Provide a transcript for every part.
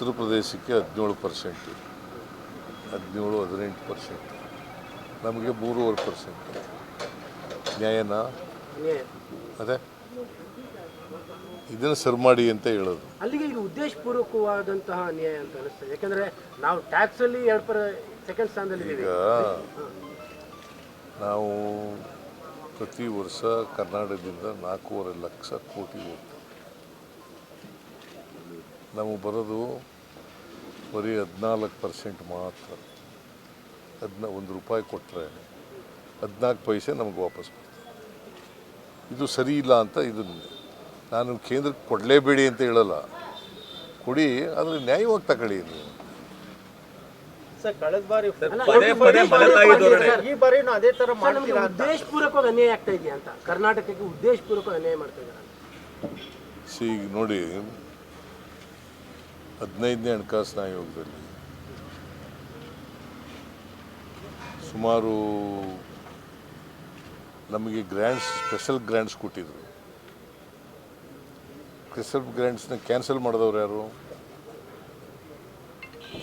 ಉತ್ತರ ಪ್ರದೇಶಕ್ಕೆ ಹದಿನೇಳು ಪರ್ಸೆಂಟ್ ಹದಿನೇಳು ಹದಿನೆಂಟು ಪರ್ಸೆಂಟ್ ನಮಗೆ ಮೂರುವರೆ ಪರ್ಸೆಂಟ್ ನ್ಯಾಯನ? ನ್ಯಾಯ. ಅದೇ. ಇದನ್ನು ಸರ್ ಮಾಡಿ ಅಂತ ಹೇಳೋದು. ಅಲ್ಲಿಗೆ ಇದು ಉದ್ದೇಶಪೂರ್ವಕವಾದಂತಹ ನ್ಯಾಯ ಅಂತ ಅನಿಸ್ತದೆ. ಯಾಕಂದ್ರೆ ನಾವು ಟ್ಯಾಕ್ಸ್ ಅಲ್ಲಿ ಎರಡು ಪರ ಸೆಕೆಂಡ್ ಸ್ಥಾನದಲ್ಲಿ ಈಗ ನಾವು ಪ್ರತಿ ವರ್ಷ ಕರ್ನಾಟಕದಿಂದ ನಾಲ್ಕೂವರೆ ಲಕ್ಷ ಕೋಟಿ ಹೋಗ್ತದೆ ನಮಗೆ ಬರೋದು ಬರೀ ಹದಿನಾಲ್ಕು ಪರ್ಸೆಂಟ್ ಮಾತ್ರ. ಅದನ್ನ ಒಂದು ರೂಪಾಯಿ ಕೊಟ್ಟರೆ ಹದಿನಾಲ್ಕು ಪೈಸೆ ನಮಗೆ ವಾಪಸ್ ಬರ್ತದೆ. ಇದು ಸರಿ ಇಲ್ಲ ಅಂತ ಇದನ್ನು ನಾನು ಕೇಂದ್ರಕ್ಕೆ ಕೊಡಲೇಬೇಡಿ ಅಂತ ಹೇಳಲ್ಲ. ಕೊಡಿ ಆದರೆ ನ್ಯಾಯವಾಗಿ ತಗೊಳ್ಳಿ ನೀವು ಸರ್ ಕಳೆದ ಬಾರಿ ಪದೇ ಇದು ಪದೇ ಮಲತಾಯಿ ಸರ್, ಈ ಬಾರಿನೂ ಅದೇ ತರ ಸರ್, ನಮ್ಗೆ ಮಾಡ್ತೀರಾ ಅಂತ. ಉದ್ದೇಶಪೂರ್ವಕವಾಗಿ ಅನ್ಯಾಯ ಆಗ್ತಾ ಇದೆಯಾ ಅಂತ? ಕರ್ನಾಟಕಕ್ಕೆ ಉದ್ದೇಶಪೂರ್ವಕ ಅನ್ಯಾಯ ಮಾಡ್ತಾ ಇದ್ದಾರೆ ಸಿ ಈಗ ನೋಡಿ ಹದಿನೈದನೇ ಹಣಕಾಸಿನ ಆಯೋಗದಲ್ಲಿ ಸುಮಾರು ನಮಗೆ ಗ್ರ್ಯಾಂಡ್ಸ್ ಸ್ಪೆಷಲ್ ಗ್ರ್ಯಾಂಡ್ಸ್ ಕೊಟ್ಟಿದ್ರು. ಸ್ಪೆಷಲ್ ಗ್ರ್ಯಾಂಡ್ಸ್ನ ಕ್ಯಾನ್ಸಲ್ ಮಾಡಿದವ್ರು ಯಾರು?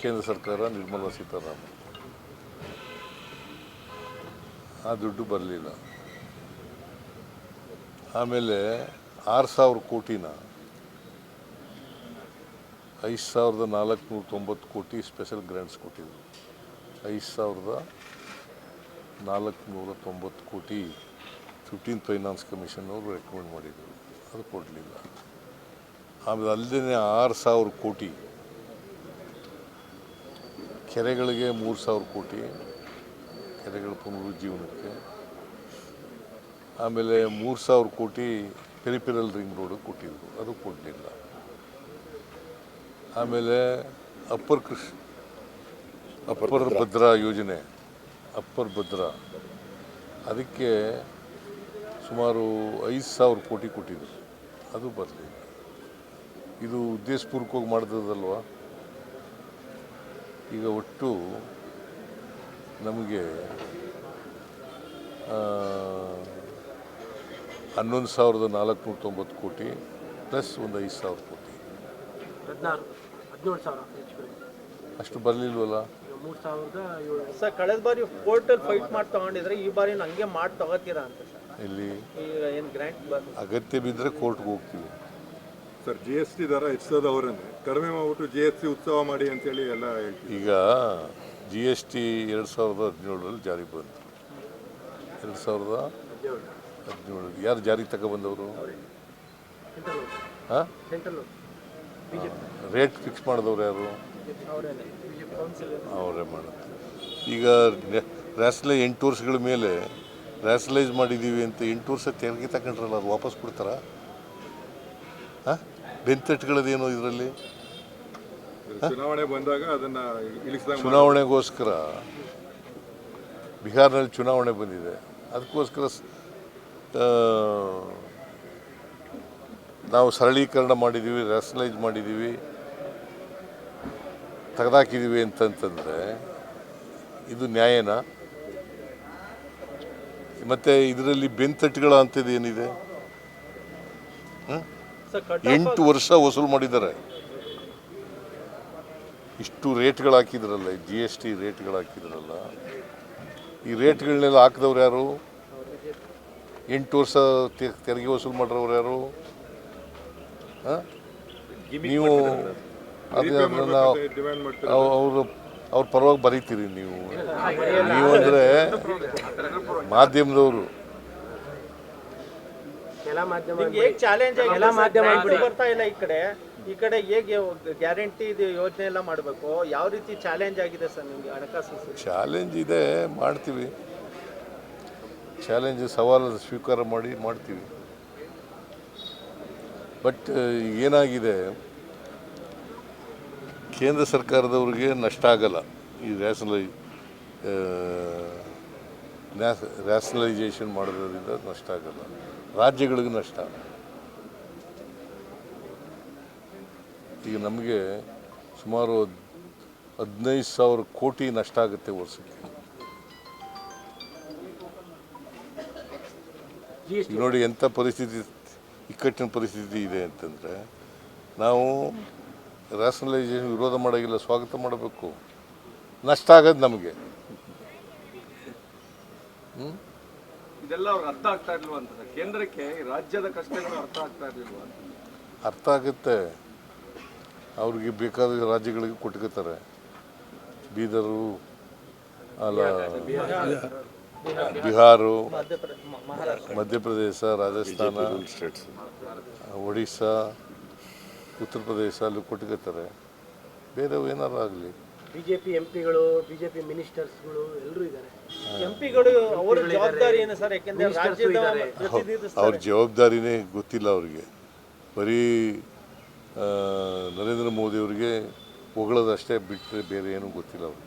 ಕೇಂದ್ರ ಸರ್ಕಾರ, ನಿರ್ಮಲಾ ಸೀತಾರಾಮನ್. ಆ ದುಡ್ಡು ಬರಲಿಲ್ಲ. ಆಮೇಲೆ ಆರು ಸಾವಿರ ಕೋಟಿನ ಐದು ಸಾವಿರದ ನಾಲ್ಕುನೂರ ತೊಂಬತ್ತು ಕೋಟಿ ಸ್ಪೆಷಲ್ ಗ್ರ್ಯಾಂಟ್ಸ್ ಕೊಟ್ಟಿದ್ರು. ಐದು ಸಾವಿರದ ನಾಲ್ಕುನೂರ ತೊಂಬತ್ತು ಕೋಟಿ ಫಿಫ್ಟೀನ್ ಫೈನಾನ್ಸ್ ಕಮಿಷನ್ ಅವರು ರೆಕಮೆಂಡ್ ಮಾಡಿದರು. ಅದು ಕೊಡಲಿಲ್ಲ. ಆಮೇಲೆ ಅಲ್ಲದೇ ಆರು ಸಾವಿರ ಕೋಟಿ. ಕೆರೆಗಳಿಗೆ ಮೂರು ಸಾವಿರ ಕೋಟಿ. ಕೆರೆಗಳ ಪುನರುಜ್ಜೀವನಕ್ಕೆ. ಆಮೇಲೆ ಮೂರು ಸಾವಿರ ಕೋಟಿ ಪೆರಿಪೆರಲ್ ರಿಂಗ್ ರೋಡಿಗೆ ಕೊಟ್ಟಿದ್ರು. ಅದು ಕೊಡಲಿಲ್ಲ. ಆಮೇಲೆ ಅಪ್ಪರ್ ಕೃಷಿ, ಅಪ್ಪರ್ ಭದ್ರಾ ಯೋಜನೆ, ಅಪ್ಪರ್ ಭದ್ರಾ. ಅದಕ್ಕೆ ಸುಮಾರು ಐದು ಸಾವಿರ ಕೋಟಿ ಕೊಟ್ಟಿದ್ರು. ಅದು ಬರಲಿ. ಇದು ಉದ್ದೇಶಪೂರ್ವಕವಾಗಿ ಮಾಡಿದಲ್ವಾ ಈಗ ಒಟ್ಟು ನಮಗೆ ಹನ್ನೊಂದು ಸಾವಿರದ ನಾಲ್ಕುನೂರ ತೊಂಬತ್ತು ಕೋಟಿ, ಪ್ಲಸ್ ಒಂದು ಐದು ಸಾವಿರ ಕೋಟಿ. ಹದಿನಾರು. ಹದಿನೇಳು ಸಾವಿರ ಹೆಚ್ಚು ಕಡಿಮೆ. ಅಷ್ಟು ಬರಲಿಲ್ವಲ್ಲ? ಈಗ ಮೂರು ಸಾವಿರದ ಏಳು. ಸರ್ ಕಳೆದ ಬಾರಿ ಕೋರ್ಟಲ್ಲಿ ಫೈಟ್ ಮಾಡಿ ತಗೊಂಡಿದ್ರೆ ಈ ಬಾರಿ ಹಂಗೆ ಮಾಡಿ ತಗೋತೀರಾ ಅಂತ ಸರ್. ಇಲ್ಲಿ ಈಗ ಏನು ಗ್ರ್ಯಾಂಟ್ ಅಗತ್ಯ ಬಿದ್ದರೆ ಕೋರ್ಟ್ಗೆ ಹೋಗ್ತೀವಿ. ಸರ್ ಜಿ ಎಸ್ ಟಿ ದರ ಹೆಚ್ಚಿಸೋದು ಅವರನ್ನೇ ಕಡಿಮೆ ಮಾಡ್ಬಿಟ್ಟು ಜಿ ಎಸ್ ಟಿ ಉತ್ಸವ ಮಾಡಿ ಅಂತೇಳಿ ಎಲ್ಲ ಹೇಳ್ತೀವಿ. ಈಗ ಜಿ ಎಸ್ ಟಿ ಎರಡು ಸಾವಿರದ ಹದಿನೇಳರಲ್ಲಿ ಜಾರಿಗೆ ಬಂತು. ಎರಡು ಸಾವಿರದ ಹದಿನೇಳು. ಯಾರು ಜಾರಿಗೆ ತಗೊಬಂದವರು ಸೆಂಟ್ರಲ್ ಹಾಂ? ರೇಟ್ ಫಿಕ್ಸ್ ಮಾಡಿದವ್ರು ಯಾರು? ಅವರೇ ಮಾಡುತ್ತೆ ಈಗ ರ್ಯಾಸ್ಲೈ ಎಂಟು ವರ್ಷಗಳ ಮೇಲೆ ರ್ಯಾಸಲೈಸ್ ಮಾಡಿದ್ದೀವಿ ಅಂತ ಎಂಟು ವರ್ಷ ತೆರಿಗೆ ತಗೊಂಡ್ರಲ್ಲ ಅದು ವಾಪಸ್ ಕೊಡ್ತಾರಾ? ಹಾಂ ಬೆಂತಟ್ಗಳದೇನು ಇದರಲ್ಲಿ? ಚುನಾವಣೆ ಬಂದಾಗ ಅದನ್ನು ಚುನಾವಣೆಗೋಸ್ಕರ ಬಿಹಾರ್ನಲ್ಲಿ ಚುನಾವಣೆ ಬಂದಿದೆ. ಅದಕ್ಕೋಸ್ಕರ ನಾವು ಸರಳೀಕರಣ ಮಾಡಿದ್ದೀವಿ ರ್ಯಾಷನಲೈಸ್ ಮಾಡಿದ್ದೀವಿ ತೆಗೆದಾಕಿದ್ದೀವಿ ಅಂತಂತಂದರೆ ಇದು ನ್ಯಾಯನ? ಮತ್ತು ಇದರಲ್ಲಿ ಬೆಂತಟ್ಟುಗಳ ಅಂಥದ್ದು ಏನಿದೆ? ಎಂಟು ವರ್ಷ ವಸೂಲು ಮಾಡಿದ್ದಾರೆ. ಇಷ್ಟು ರೇಟ್ಗಳು ಹಾಕಿದ್ರಲ್ಲ ಜಿ ಎಸ್ ಟಿ ರೇಟ್ಗಳು ಹಾಕಿದ್ರಲ್ಲ ಈ ರೇಟ್ಗಳನ್ನೆಲ್ಲ ಹಾಕಿದವ್ರು ಯಾರು? ಎಂಟು ವರ್ಷ ತೆರಿಗೆ ವಸೂಲು ಮಾಡಿರೋರು ಯಾರು? ನೀವು ಅದನ್ನ ಅವರು ಅವ್ರ ಪರವಾಗಿ ಬರೀತೀರಿ ನೀವು. ನೀವು ಅಂದರೆ ಮಾಧ್ಯಮದವರು. ಬರ್ತಾ ಇಲ್ಲ ಈ ಕಡೆ. ಈ ಕಡೆ ಹೇಗೆ ಗ್ಯಾರಂಟಿ ಇದು ಯೋಜನೆ ಎಲ್ಲ ಮಾಡಬೇಕು? ಯಾವ ರೀತಿ ಚಾಲೆಂಜ್ ಆಗಿದೆ ಸರ್ ನಿಮಗೆ ಹಣಕಾಸು ಚಾಲೆಂಜ್ ಇದೆ ಮಾಡ್ತೀವಿ. ಚಾಲೆಂಜ್ ಸವಾಲು ಸ್ವೀಕಾರ ಮಾಡಿ ಮಾಡ್ತೀವಿ. ಬಟ್ ಏನಾಗಿದೆ? ಕೇಂದ್ರ ಸರ್ಕಾರದವ್ರಿಗೆ ನಷ್ಟ ಆಗಲ್ಲ. ಈ ರ್ಯಾಷನಲೈ ರ್ಯಾಷನಲೈಸೇಷನ್ ಮಾಡೋದ್ರಿಂದ ನಷ್ಟ ಆಗಲ್ಲ. ರಾಜ್ಯಗಳಿಗೂ ನಷ್ಟ. ಈಗ ನಮಗೆ ಸುಮಾರು ಹದ್- ಹದಿನೈದು ಸಾವಿರ ಕೋಟಿ ನಷ್ಟ ಆಗುತ್ತೆ ವರ್ಷಕ್ಕೆ. ನೋಡಿ ಎಂಥ ಪರಿಸ್ಥಿತಿ ಇಕ್ಕಟ್ಟಿನ ಪರಿಸ್ಥಿತಿ ಇದೆ ಅಂತಂದರೆ ನಾವು ರ್ಯಾಷನಲೈಸೇಷನ್ ವಿರೋಧ ಮಾಡೋಂಗಿಲ್ಲ ಸ್ವಾಗತ ಮಾಡಬೇಕು. ನಷ್ಟ ಆಗೋದು ನಮಗೆ. ಇದೆಲ್ಲ ಅವ್ರಿಗೆ ಅರ್ಥ ಆಗ್ತಾ ಇರ್ಲಿಲ್ವಾ ಅಂತ ಕೇಂದ್ರಕ್ಕೆ ರಾಜ್ಯದ ಕಷ್ಟಗಳು ಅರ್ಥ ಆಗ್ತಾ ಇರ್ಲಿಲ್ವಾ ಅರ್ಥ ಆಗುತ್ತೆ. ಅವ್ರಿಗೆ ಬೇಕಾದ ರಾಜ್ಯಗಳಿಗೆ ಕೊಟ್ಕೋತಾರೆ. ಬೀದರು ಅಲ್ಲ ಬಿಹಾರು ಮಧ್ಯಪ್ರದೇಶ ರಾಜಸ್ಥಾನ ಒಡಿಶಾ ಉತ್ತರ ಪ್ರದೇಶ ಅಲ್ಲಿ ಕೊಟ್ಕೋತಾರೆ ಬೇರೆ ಏನಾರು ಆಗಲಿ. ಬಿಜೆಪಿ ಎಂ ಪಿಗಳು ಬಿಜೆಪಿ ಮಿನಿಸ್ಟರ್ಸ್ಗಳು ಎಲ್ಲರೂ ಇದ್ದಾರೆ. ಎಂಪಿಗಳು ಅವರ ಜವಾಬ್ದಾರಿ ಏನು ಸರ್? ಯಾಕೆಂದ್ರೆ ರಾಜ್ಯದ. ಅವ್ರ ಜವಾಬ್ದಾರಿನೇ ಗೊತ್ತಿಲ್ಲ ಅವ್ರಿಗೆ. ಬರೀ ನರೇಂದ್ರ ಮೋದಿ ಅವರಿಗೆ ಹೊಗಳೋದಷ್ಟೇ ಬಿಟ್ಟರೆ ಬೇರೆ ಏನೂ ಗೊತ್ತಿಲ್ಲ ಅವ್ರಿಗೆ.